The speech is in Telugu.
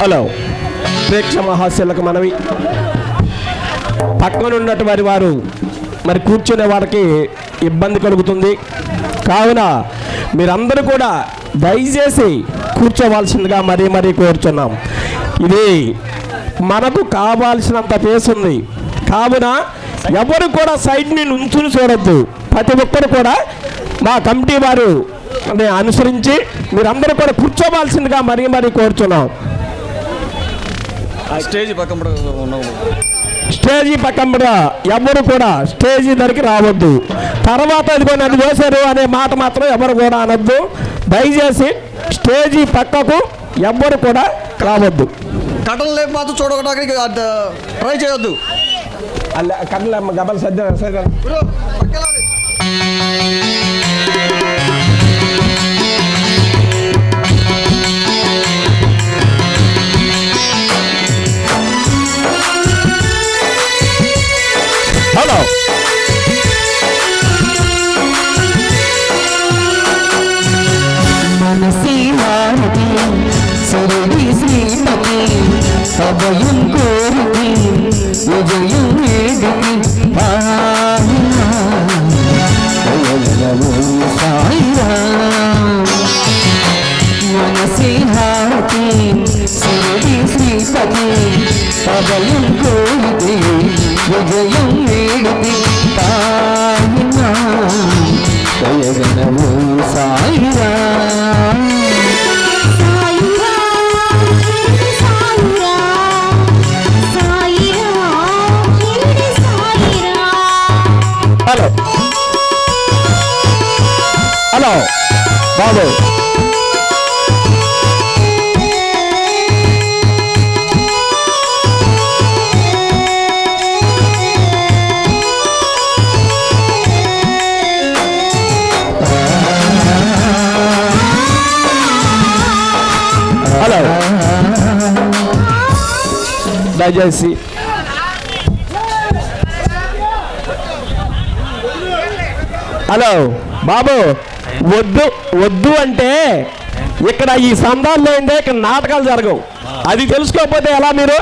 హలో. ప్రేక్ష మహాశయులకు మనవి. పక్కన ఉన్నటువంటి వారు మరి కూర్చునే వారికి ఇబ్బంది కలుగుతుంది. కావున మీరందరూ కూడా దయచేసి కూర్చోవలసిందిగా మరీ మరీ కోరుచున్నాం. ఇది మనకు కావాల్సినంత ప్లేస్ ఉంది. కావున ఎవరు కూడా సైడ్ని నుంచుని చూడొద్దు. ప్రతి ఒక్కరు కూడా మా కమిటీ వారు ని అనుసరించి మీరందరూ కూడా కూర్చోవలసిందిగా మరీ మరీ కోరుచున్నాం. స్టేజ్ పక్కన స్టేజీ పక్కన ఎవరు కూడా స్టేజీ దగ్గరికి రావద్దు. తర్వాత ఇదిగో నన్ను చేశారు అనే మాట మాత్రం ఎవరు కూడా అనొద్దు. దయచేసి స్టేజీ పక్కకు ఎవ్వరు కూడా రావద్దు. కటన్ లేపు మాత్రం చూడడానికి ట్రై చేయొద్దు. కడలమ్మ గబల్ సద్ద சபையும் பேருக்கு விஜயும் சபையும் கோரிதே விஜயம் வேடுதே தான் Hello. Follow. Hello. Emergency. Hello, Babu. వద్దు వద్దు అంటే ఇక్కడ ఈ సందాల్లో ఏంటంటే ఇక్కడ నాటకాలు జరగవు. అది తెలుసుకోకపోతే ఎలా మీరు?